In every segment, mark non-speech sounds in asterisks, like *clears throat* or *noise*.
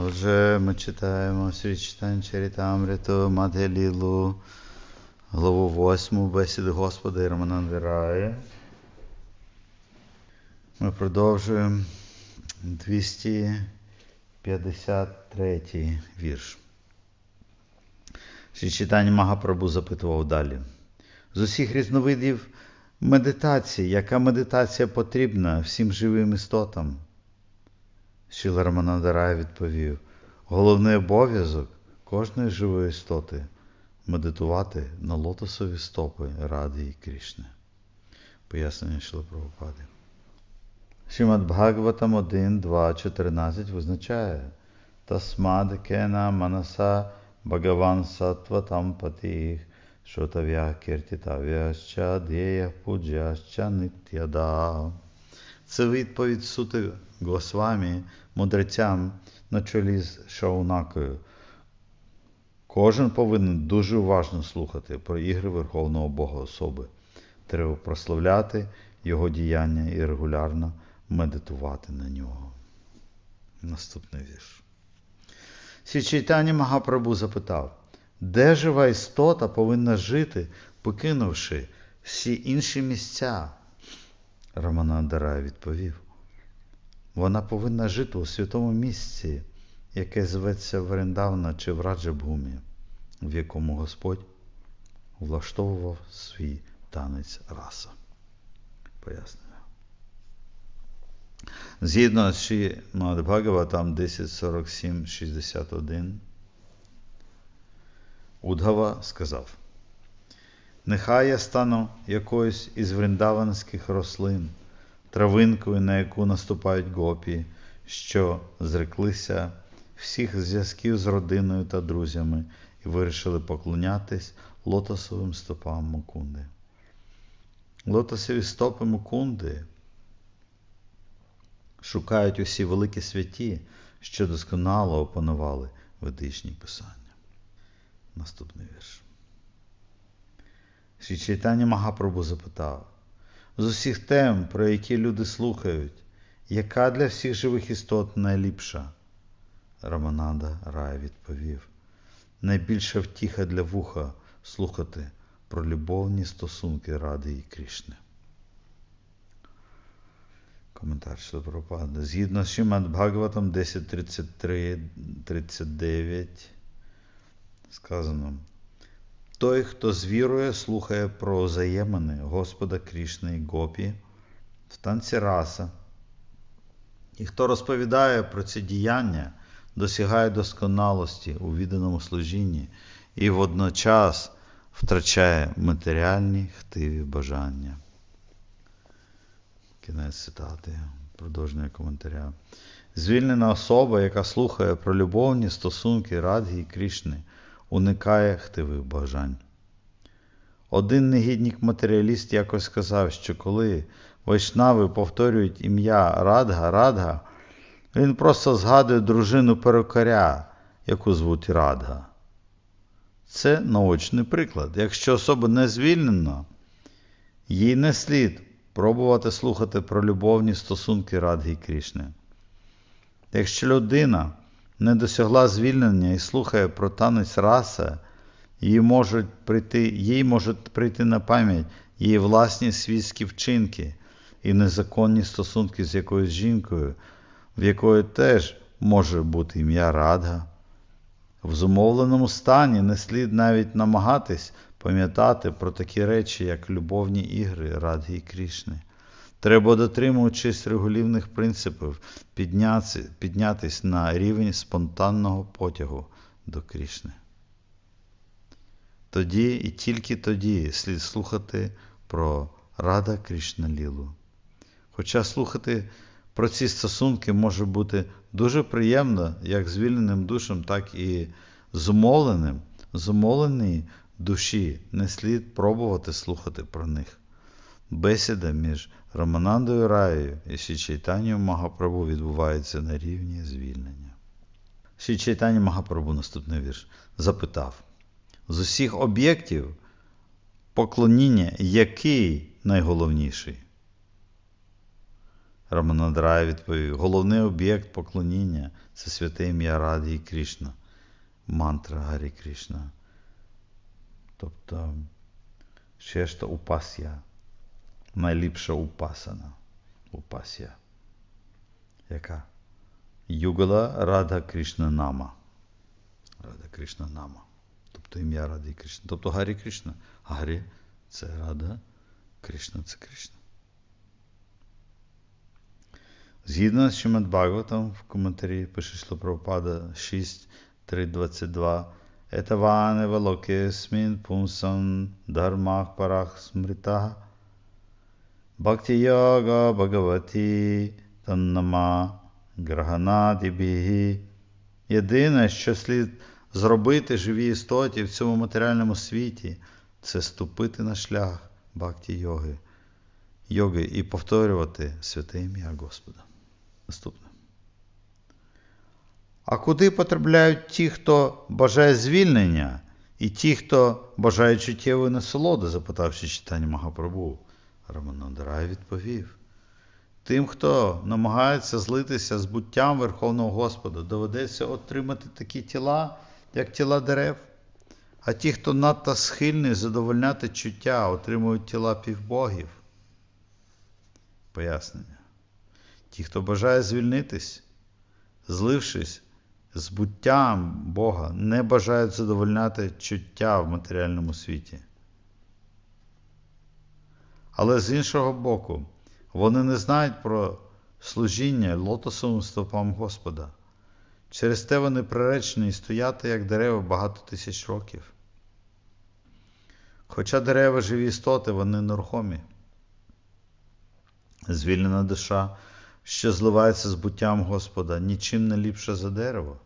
Отже, ми читаємо Срі читання Чарітамриту, Мадгелілу, главу 8, бесіди Господа і Раманандрає. Ми продовжуємо 253 вірш. Читання Магапрабу запитував далі. З усіх різновидів медитації, яка медитація потрібна всім живим істотам? Шіла Раманандарай відповів, головний обов'язок кожної живої істоти медитувати на лотосові стопи Ради і Крішни. Пояснення Шіла Прабхупади. Шимад Бхагаватам 1, 2, 14 визначає Тасмад кена манаса Бхагаван сатватам патіх Шотав'я кіртітав'яща дєя пуджяща нитяда. Це відповідь сути Госвамі, мудрецям на чолі з Шаунакою. Кожен повинен дуже уважно слухати про ігри Верховного Бога особи. Треба прославляти його діяння і регулярно медитувати на нього. Наступний вірш. Січайтані Магапрабу запитав, де жива істота повинна жити, покинувши всі інші місця? Раманандарай відповів. Вона повинна жити у святому місці, яке зветься Варендавна чи Враджабгумі, в якому Господь влаштовував свій танець раса. Пояснюю. Згідно з Бхагаватам 10.47.61, Удгава сказав, Нехай я стану якоюсь із вриндаванських рослин, травинкою, на яку наступають гопі, що зреклися всіх зв'язків з родиною та друзями і вирішили поклонятись лотосовим стопам Мукунди. Лотосові стопи Мукунди шукають усі великі святі, що досконало опанували ведичні писання. Наступний вірш. Ші Чайтані Магапрабу запитав, з усіх тем, про які люди слухають, яка для всіх живих істот найліпша? Рамананда Рай відповів, найбільша втіха для вуха слухати про любовні стосунки Ради і Крішни. Коментар Шилапрапада. Згідно з Шимад Бхагаватом 10.33.39 сказано, той, хто з вірою слухає про взаємини Господа Крішни і Гопі в танці раса, і хто розповідає про ці діяння, досягає досконалості у відданому служінні і водночас втрачає матеріальні хтиві бажання. Кінець цитати, продовження коментаря. Звільнена особа, яка слухає про любовні стосунки Радги і Крішни, уникає хтивих бажань. Один негідник матеріаліст якось сказав, що коли вайшнави повторюють ім'я Радга, Радга, він просто згадує дружину перукаря, яку звуть Радга. Це наочний приклад. Якщо особа не звільнена, їй не слід пробувати слухати про любовні стосунки Радги і Крішни. Якщо людина не досягла звільнення і слухає про танець раси, їй можуть прийти, їй можуть прийти на пам'ять її власні світські вчинки і незаконні стосунки з якоюсь жінкою, в якої теж може бути ім'я Радга. В зумовленому стані не слід навіть намагатись пам'ятати про такі речі, як любовні ігри Радги і Крішни. Треба, дотримуючись регулівних принципів, піднятися на рівень спонтанного потягу до Крішни. Тоді і тільки тоді слід слухати про Рада Крішна Лілу. Хоча слухати про ці стосунки може бути дуже приємно як звільненим душам, так і зумовленим, зумовленій душі не слід пробувати слухати про них. Бесіда між Раманандою Раєю і Шічайтанією Магапрабу відбувається на рівні звільнення. Шічайтані Магапрабу, наступний вірш, запитав: з усіх об'єктів поклоніння який найголовніший? Раманадрай відповів: головний об'єкт поклоніння це святе ім'я Раді Кришна, мантра Гарі Кришна. Тобто шешта упасya, найліпша упасана. Упасya. Яка? Югала Рада Кришна Нама. Рада Кришна Нама. Тобто ім'я Ради Кришна. Тобто Гарі Кришна. Гарі це Рада, Кришна це Кришна. Згідно з Шимат Бхагаватам в коментарі пише Шлапрапада 6, 3, 22. Етаване валокесмін пумсан дharмах парах смритах Бхакти йога Бхагавати таннама граганадібігі. Єдине, що слід зробити живій істоті в цьому матеріальному світі, це ступити на шлях бхакті йоги, йоги і повторювати святе ім'я Господа. Наступне. А куди потрапляють ті, хто бажає звільнення, і ті, хто бажає чуттєвої насолоди? запитавши читання Магапрабу. Раманандарай відповів. Тим, хто намагається злитися з буттям Верховного Господа, доведеться отримати такі тіла, як тіла дерев. А ті, хто надто схильний задовольняти чуття, отримують тіла півбогів. Пояснення. Ті, хто бажає звільнитись, злившись з буттям Бога, не бажають задовольняти чуття в матеріальному світі. Але з іншого боку, вони не знають про служіння лотосовим стопам Господа. Через те вони приречені стояти як дерева багато тисяч років. Хоча дерева живі істоти, вони нерухомі. Звільнена душа, що зливається з буттям Господа, нічим не ліпше за дерево.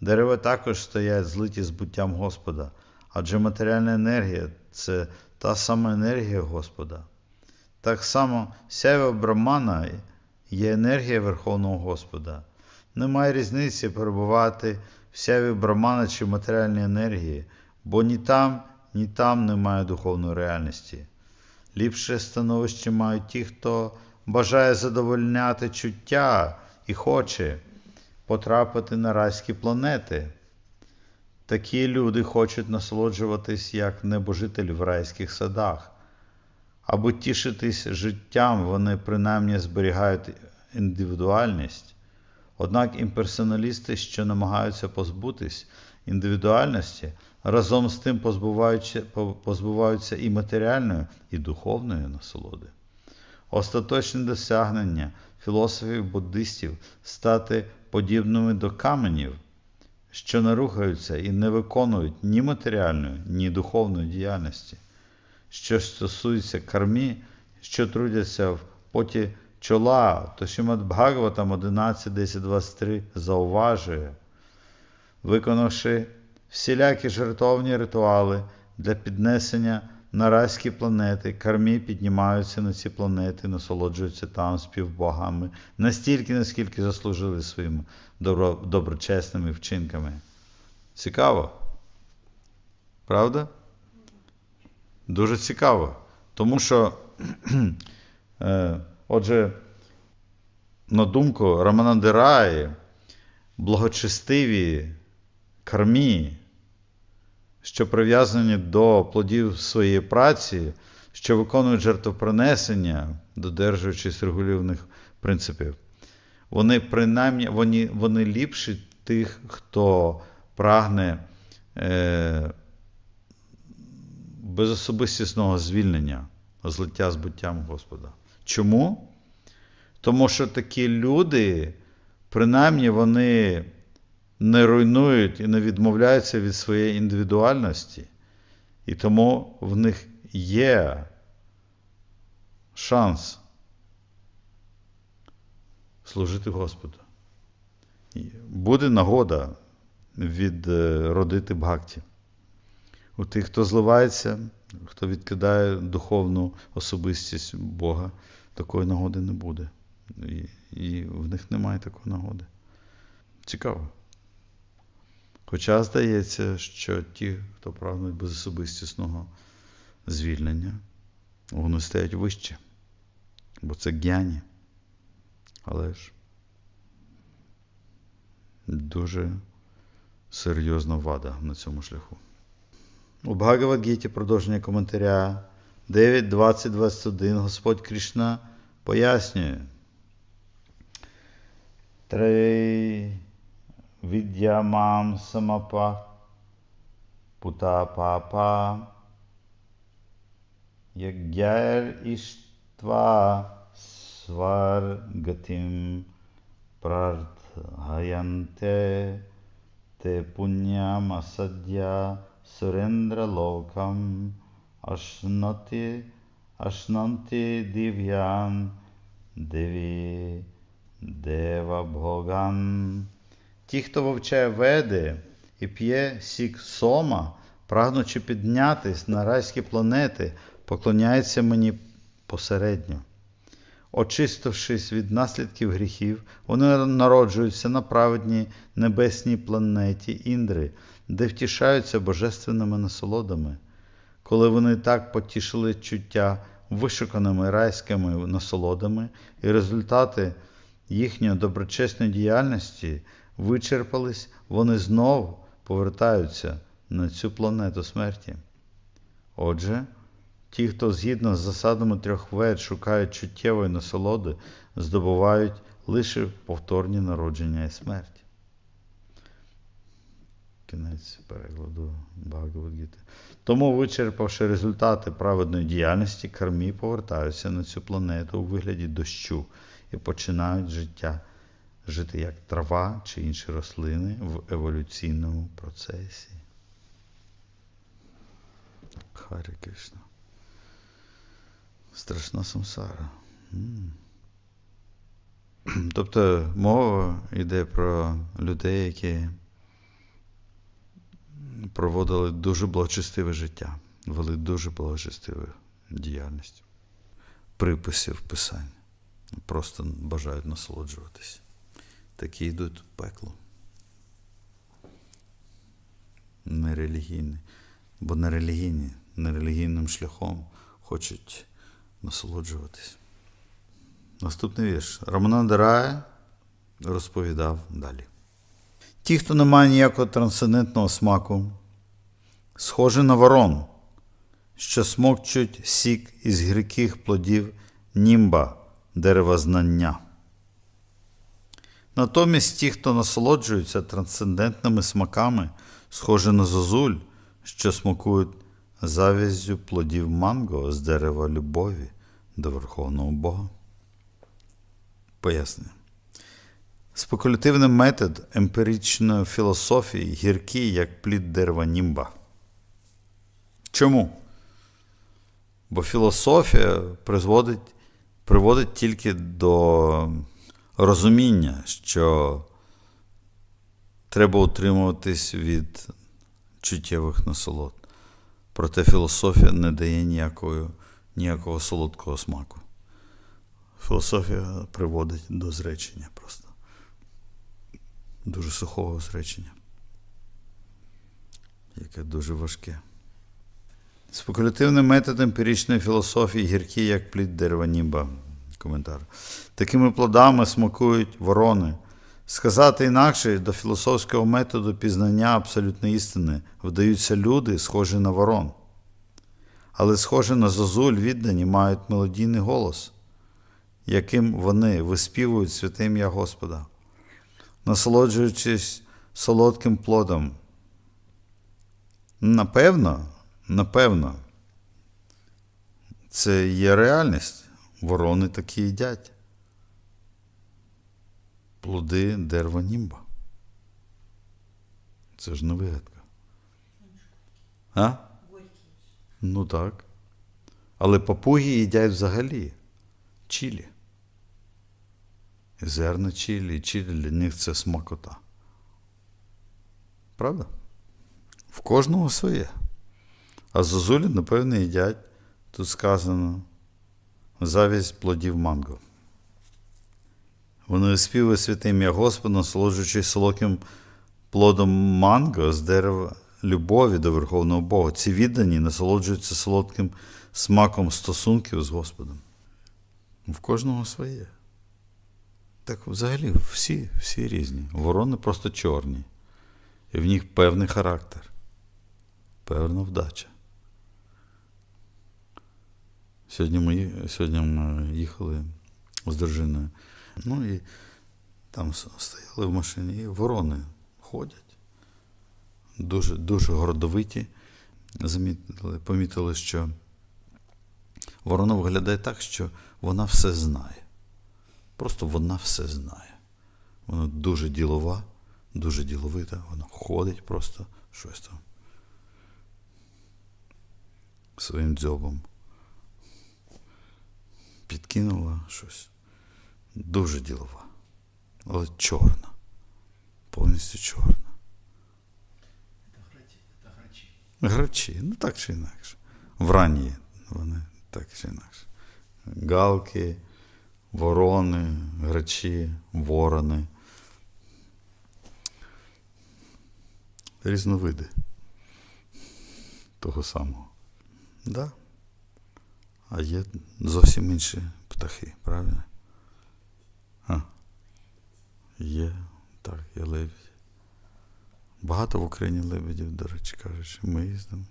Дерева також стоять злиті з буттям Господа, адже матеріальна енергія це та сама енергія Господа. Так само сяйва Брамана є енергія Верховного Господа. Немає різниці перебувати в сяві Брамана чи матеріальній енергії, бо ні там, ні там немає духовної реальності. Ліпше становище мають ті, хто бажає задовольняти чуття і хоче потрапити на райські планети. Такі люди хочуть насолоджуватись як небожителі в райських садах. Аби тішитись життям, вони принаймні зберігають індивідуальність. Однак імперсоналісти, що намагаються позбутись індивідуальності, разом з тим позбуваються, позбуваються і матеріальної, і духовної насолоди. Остаточне досягнення філософів буддистів стати подібними до каменів, що не рухаються і не виконують ні матеріальної, ні духовної діяльності. Що стосується кармі, що трудяться в поті чола, то Шимат Бхагаватам 11, 10, 23 зауважує, виконавши всілякі жертовні ритуали для піднесення на райські планети, кармі піднімаються на ці планети, насолоджуються там співбогами, настільки, наскільки заслужили своїми добро, доброчесними вчинками. Цікаво? Правда? Дуже цікаво. Тому що, *clears throat* е, отже, на думку Раманандираї, благочестиві кармі, що прив'язані до плодів своєї праці, що виконують жертвопринесення, додержуючись регулівних принципів, вони принаймні вони, вони ліпші тих, хто прагне е, безособистісного звільнення, злиття з буттям Господа. Чому? Тому що такі люди, принаймні, вони не руйнують і не відмовляються від своєї індивідуальності, і тому в них є шанс служити Господу. Буде нагода відродити бхакті. У тих, хто зливається, хто відкидає духовну особистість Бога, такої нагоди не буде. І, і в них немає такої нагоди. Цікаво. Хоча здається, що ті, хто прагнуть безособистісного звільнення, вони стоять вище, бо це г'яні. Але ж дуже серйозна вада на цьому шляху. У Бхагавадгіті продовження коментаря 9, 20, 21 Господь Кришна пояснює. Трей віддямам самапа пута папа Ягяр іштва сваргатим прартhayanте те пуням асадя сурендра локам ашнати ашнанти див'ян деві дева. Ті, хто вивчає веди і п'є сік сома, прагнучи піднятись на райські планети, поклоняється мені посередньо. Очистившись від наслідків гріхів, вони народжуються на праведній небесній планеті Індри, де втішаються божественними насолодами. Коли вони так потішили чуття вишуканими райськими насолодами, і результати їхньої доброчесної діяльності вичерпались, вони знов повертаються на цю планету смерті. Отже, ті, хто згідно з засадами трьох вед шукають чуттєвої насолоди, здобувають лише повторні народження і смерть. Кінець перекладу Бхагавадгіти. Тому, вичерпавши результати праведної діяльності, кармі повертаються на цю планету у вигляді дощу і починають життя жити як трава чи інші рослини в еволюційному процесі. Харі Кришна. Страшна самсара. *clears throat* Тобто мова йде про людей, які проводили дуже благочестиве життя, вели дуже благочестиву діяльність. Приписів писань. Просто бажають насолоджуватись. Такі йдуть в пекло. Нерелігійні. Бо нерелігійні, нерелігійним шляхом хочуть насолоджуватись. Наступний вірш. Рамананда Рая розповідав далі. Ті, хто не має ніякого трансцендентного смаку, схожі на ворон, що смокчуть сік із гірких плодів німба, дерева знання. Натомість ті, хто насолоджується трансцендентними смаками, схожі на зозуль, що смакують завяззю плодів манго з дерева любові до Верховного Бога. Пояснення. Спекулятивний метод емпіричної філософії гіркий, як плід дерева німба. Чому? Бо філософія призводить, приводить тільки до розуміння, що треба утримуватись від чуттєвих насолод. Проте філософія не дає ніякого, ніякого солодкого смаку. Філософія приводить до зречення просто. Дуже сухого зречення, яке дуже важке. Спекулятивний метод емпіричної філософії гіркий, як плід дерева ніба. Коментар. Такими плодами смакують ворони. Сказати інакше, до філософського методу пізнання абсолютної істини вдаються люди, схожі на ворон. Але схожі на зозуль віддані мають мелодійний голос, яким вони виспівують святе ім'я Господа, насолоджуючись солодким плодом. Напевно, напевно, це є реальність. Ворони такі їдять. Плоди дерева німба. Це ж не вигадка. А? Ну так. Але папуги їдять взагалі чилі. Зерна чилі, і чилі для них це смакота. Правда? В кожного своє. А зозулі, напевно, їдять. Тут сказано завість плодів манго. Вони співають святе ім'я Господа, насолоджуючись солодким плодом манго з дерева любові до Верховного Бога. Ці віддані насолоджуються солодким смаком стосунків з Господом. В кожного своє. Так взагалі всі, всі різні. Ворони просто чорні. І в них певний характер, певна вдача. Сьогодні ми, сьогодні ми їхали з дружиною. Ну і там стояли в машині, і ворони ходять. Дуже, дуже гордовиті. Замітили, помітили, що ворона виглядає так, що вона все знає. Просто вона все знає. Вона дуже ділова, дуже діловита, вона ходить просто щось там. Своїм дзьобом. Підкинула щось. Дуже ділова. Але чорна. Повністю чорна. Грачі, ну так чи інакше. Вранні вони так чи інакше. Галки, ворони, грачі, ворони. Різновиди того самого. Да. А є зовсім інші птахи, правильно? Є, так, є лебідь. Багато в Україні лебедів, до речі, кажучи, ми їздимо.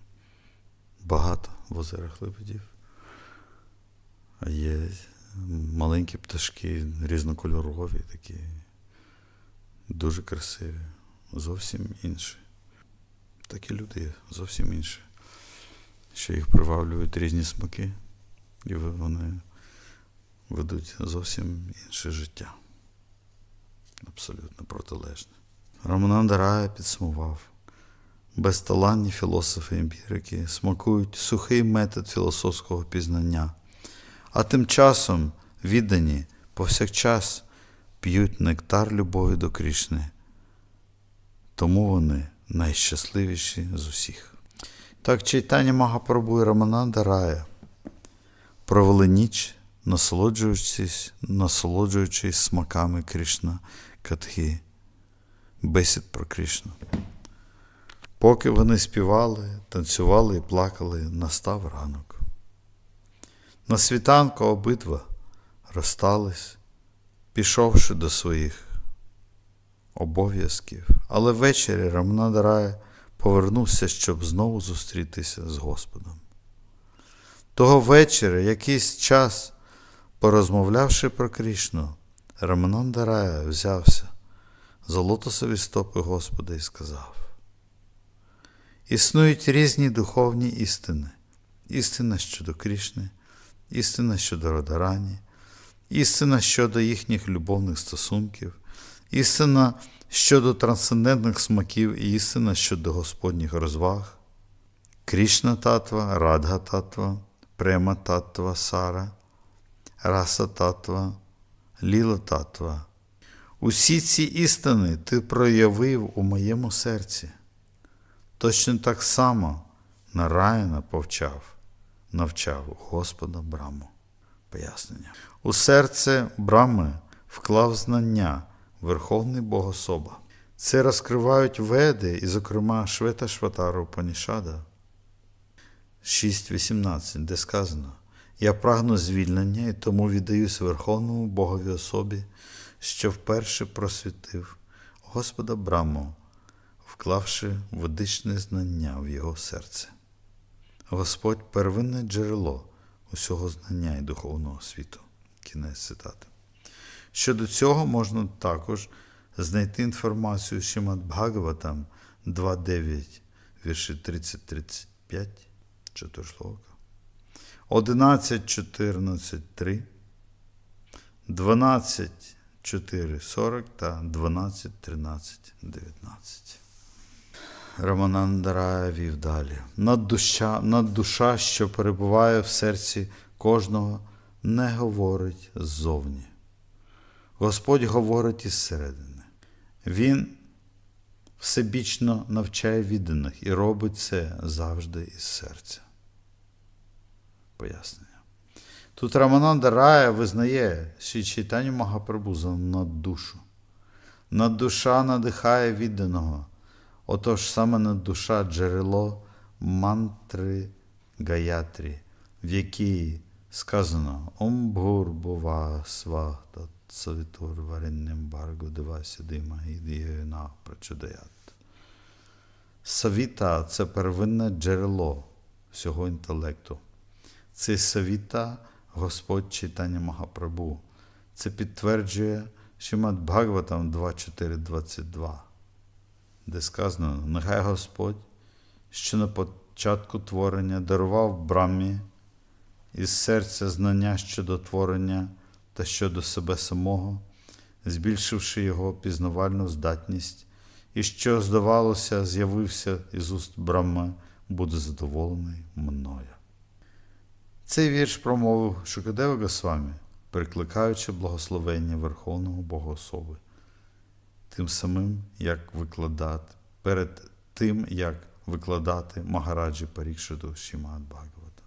Багато в озерах лебедів. А є маленькі пташки, різнокольорові, такі, дуже красиві, зовсім інші. Такі люди є, зовсім інші. Що їх приваблюють різні смаки, і вони ведуть зовсім інше життя. Абсолютно протилежне. Романанда Рая підсумував. Безталанні філософи емпірики смакують сухий метод філософського пізнання, а тим часом віддані повсякчас п'ють нектар любові до Крішни. Тому вони найщасливіші з усіх. Так читання Магапрабу і Рамананда Рая провели ніч, насолоджуючись, насолоджуючись смаками Кришна Катхи, бесід про Кришну. Поки вони співали, танцювали і плакали, настав ранок. На світанку обидва розстались, пішовши до своїх обов'язків, але ввечері Рамнада Рая повернувся, щоб знову зустрітися з Господом. Того вечора, якийсь час, порозмовлявши про Крішну, Рамананда Рая взявся за лотосові стопи Господа і сказав: Існують різні духовні істини. Істина щодо Крішни, істина щодо Радарані, істина щодо їхніх любовних стосунків, істина щодо трансцендентних смаків і істина щодо Господніх розваг, Крішна татва, Радга татва, Према татва, Сара, Раса татва, Ліла татва. Усі ці істини ти проявив у моєму серці. Точно так само Нараяна повчав, навчав Господа Браму. Пояснення. У серце Брами вклав знання Верховний Богособа. Це розкривають веди, і, зокрема, Швета Шватару Панішада 6.18, де сказано: Я прагну звільнення і тому віддаюсь Верховному Богові особі, що вперше просвітив Господа Браму, вклавши ведичне знання в його серце. Господь первинне джерело усього знання і духовного світу. Кінець цитати. Щодо цього можна також знайти інформацію Шимат Бхагаватам 2.9, вірші 30-35, чотиршлока, 11.14.3, 12.4.40 та 12.13.19. Раманандарая вів далі. Над душа, що перебуває в серці кожного, не говорить ззовні. Господь говорить із середини. Він всебічно навчає відданих і робить це завжди із серця. Пояснення. Тут Рамананда Рая визнає що читання Магапрабу за наддушу. Наддуша надихає відданого. Отож саме наддуша джерело мантри Гаятрі, в якій сказано Ом Бхур Бува Свата Савітур Варенням Барго Девася Дима Ідієна Прачудаят. Савіта це первинне джерело всього інтелекту. Це Савіта Господь читання Магапрабу. Це підтверджує Шимат Бхагаватам 2.4.22, де сказано, нехай Господь, що на початку творення дарував Брамі із серця знання щодо творення та щодо себе самого, збільшивши його пізнавальну здатність, і що, здавалося, з'явився із уст Брахми, буде задоволений мною. Цей вірш промовив Шукадева Госвамі, прикликаючи благословення Верховного Богоособи, тим самим, як викладати, перед тим, як викладати Магараджі Парікшиду Шімат Бхагавата.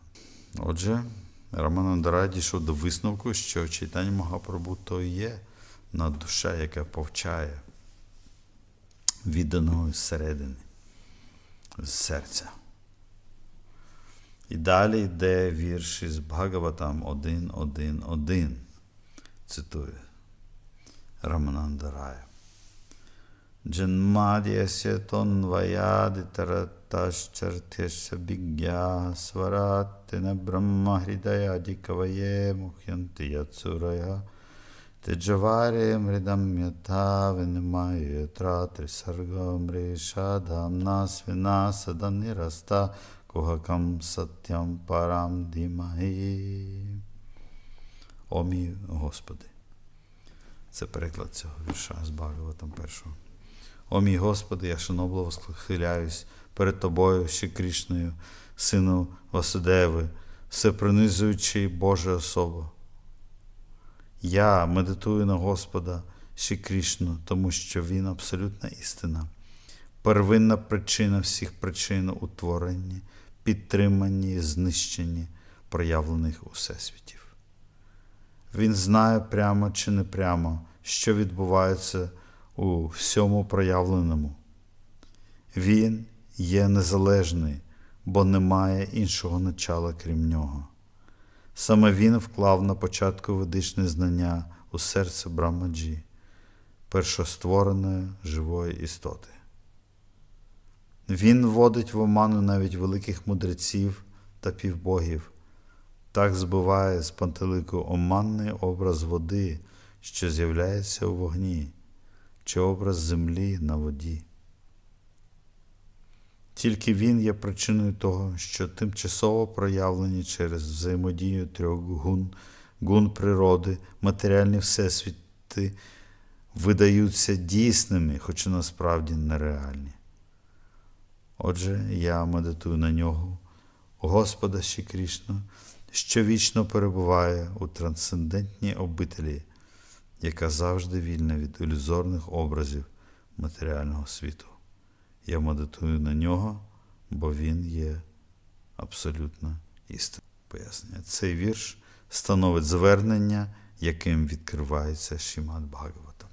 Отже, Раманандарай дійшов до висновку, що читання Магапрабу то є над душа, яка повчає відданого зсередини, з серця. І далі йде вірш із Бхагаватам 1.1.1. Цитую Раманандарая. Джанмадіяся тонваядитараташчартяся бігя сваратина брахма хридаяді каває мухянти яцурая Теджаварі мридам ята винемає ятра трисарга мриша дамна свина саданираста кухакам сатям парам дімаї. О Господи. Це переклад цього вірша з Бхагаватам першого. О мій Господи, я шанобливо схиляюсь перед Тобою, ще Крішною, Сину Васудеви, всепринизуючий Божа особа. Я медитую на Господа ще Крішну, тому що Він абсолютна істина, первинна причина всіх причин у творенні, підтриманні знищенні проявлених у всесвітів. Він знає прямо чи не прямо, що відбувається у всьому проявленому. Він є незалежний, бо немає іншого начала крім нього. Саме він вклав на початку ведичне знання у серце Брамаджі, першоствореної живої істоти. Він вводить в оману навіть великих мудреців та півбогів, так збиває з пантелику оманний образ води, що з'являється у вогні, чи образ землі на воді. Тільки він є причиною того, що тимчасово проявлені через взаємодію трьох гун, гун природи, матеріальні всесвіти видаються дійсними, хоча насправді нереальні. Отже, я медитую на нього, Господа ще Крішну, що вічно перебуває у трансцендентній обителі, яка завжди вільна від ілюзорних образів матеріального світу. Я медитую на нього, бо він є абсолютно істинним. Пояснення. Цей вірш становить звернення, яким відкривається Шімат Бхагаватам.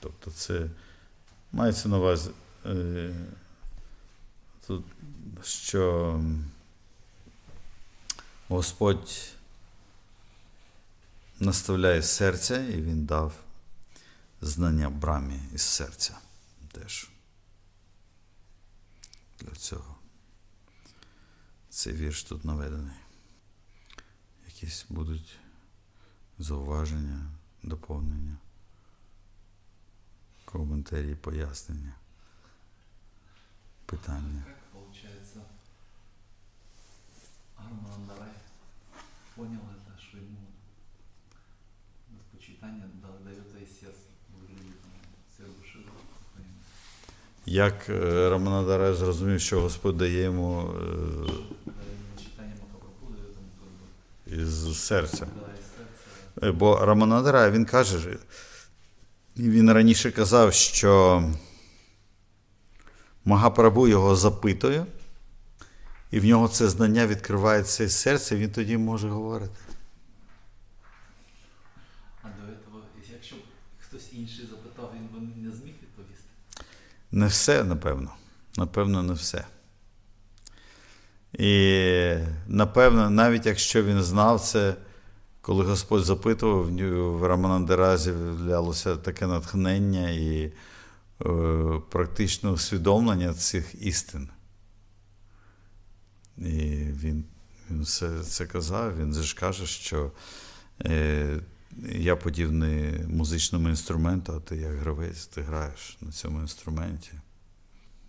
Тобто це мається на увазі, е, що Господь наставляє серця, і він дав знання брамі із серця теж. Для цього. Цей вірш тут наведений. Якісь будуть зауваження, доповнення, коментарі, пояснення, питання. Как получается, Арман Дарай понял это, что ему почитание дает и сердце выглядит все души. понимаешь? Як е, Раманадарай зрозумів, що Господь дає йому е, Когда именно читание Махапрабху дает ему как бы, із серця. да, из сердца. Е, Бо Раманадарай, він каже, і він раніше казав, що Магапрабу його запитує, і в нього це знання відкривається із серця, він тоді може говорити. А до этого, якщо б хтось інший запитав, він би не зміг відповісти. Не все, напевно. Напевно, не все. І напевно, навіть якщо він знав це, коли Господь запитував, в Раманандеразі влялося таке натхнення і е, практичне усвідомлення цих істин. І він, він все це казав, він же ж каже, що е, я подібний музичному інструменту, а ти як гравець, ти граєш на цьому інструменті.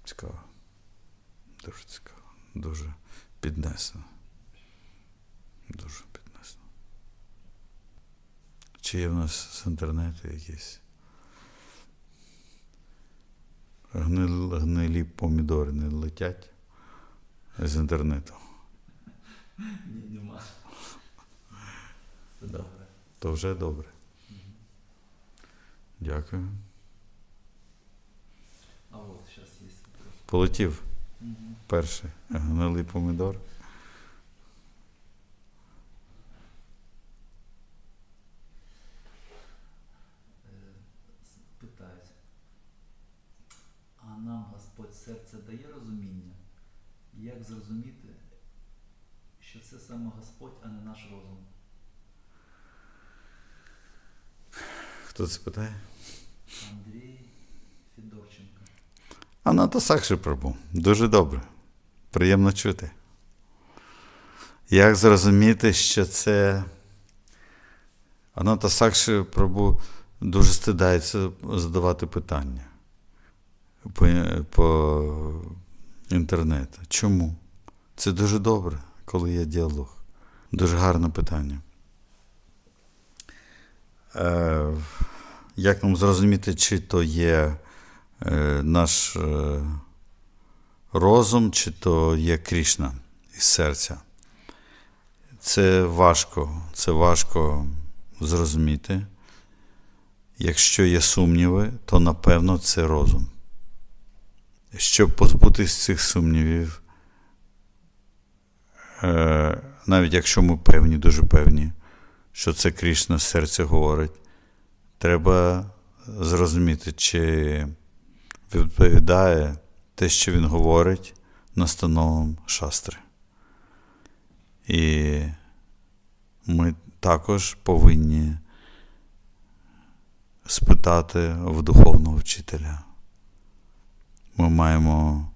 Цікаво. Дуже цікаво. Дуже піднесено. Дуже. Чи є в нас з інтернету якісь гнил, гнилі помідори не летять з інтернету? Ні, нема. Це добре. То вже добре. Мгм. Дякую. А от зараз є. Полетів Мгм. перший гнилий помідор. Е, с- Питають. А нам Господь серце дає розуміння? Як зрозуміти, що це саме Господь, а не наш розум? Хто це питає? Андрій Федорченко. Анато Сакши Прабу. Дуже добре. Приємно чути. Як зрозуміти, що це. Аната Сакши Прабу дуже стидається задавати питання по, по інтернету. Чому? Це дуже добре, коли є діалог. Дуже гарне питання. Е, як нам зрозуміти, чи то є е, наш е, розум, чи то є Крішна із серця. Це важко, це важко зрозуміти. Якщо є сумніви, то напевно це розум. Щоб позбутися цих сумнівів, навіть якщо ми певні, дуже певні, що це Крішна з серця говорить, треба зрозуміти, чи відповідає те, що він говорить настановам шастри. І ми також повинні спитати в духовного вчителя. Ми маємо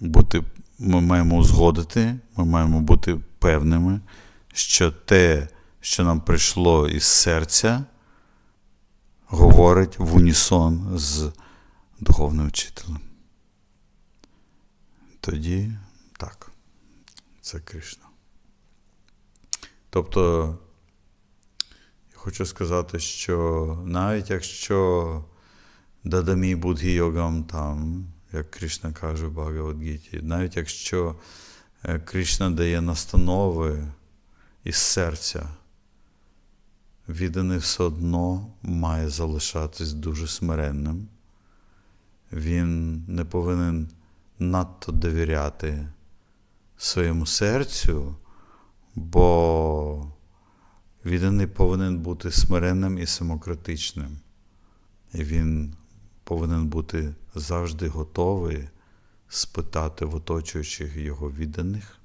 бути, ми маємо узгодити, ми маємо бути певними, що те, що нам прийшло із серця, говорить в унісон з духовним вчителем. Тоді так, це Кришна. Тобто, я хочу сказати, що навіть якщо Дадамі Будгі йогам там, як Кришна каже в Багавадгіті, навіть якщо е, Кришна дає настанови із серця, відданий все одно має залишатись дуже смиренним. Він не повинен надто довіряти своєму серцю, бо відданий повинен бути смиренним і самокритичним. І він повинен бути завжди готовий спитати в оточуючих його відданих,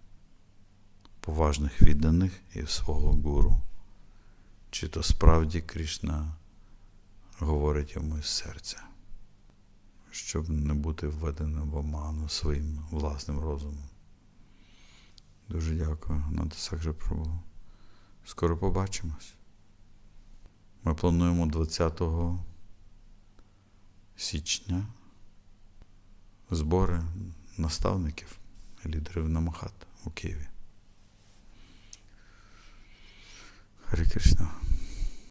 поважних відданих і свого гуру. Чи то справді Кришна говорить йому із серця, щоб не бути введеним в оману своїм власним розумом. Дуже дякую, Надасакжа Прабу. Скоро побачимось. Ми плануємо 20 січня збори наставників, лідерів Намахат у Києві. Харі Кришна.